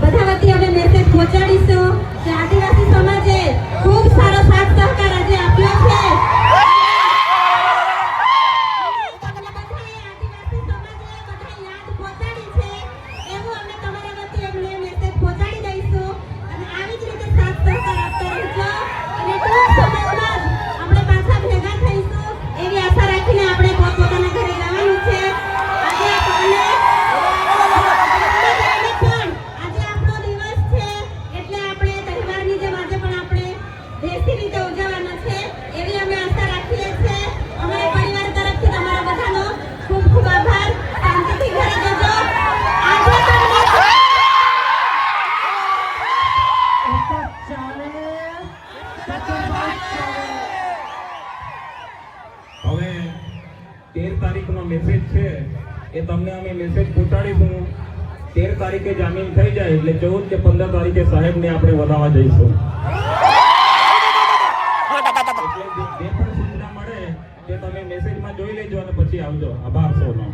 બધા વતી અમે મેસેજ પહોંચાડીશું. કે આદિવાસી સમાજે ખૂબ સારો સાથ હવે તેર તારીખનો મેસેજ છે એ તમને અમે મેસેજ પહોંચાડીશું. તેર તારીખે જામીન થઈ જાય એટલે ચૌદ કે પંદર તારીખે સાહેબને આપણે વધાવવા જઈશું. જે પણ સુવિધા મળે તે તમે મેસેજમાં જોઈ લેજો અને પછી આવજો. આભાર સૌનો.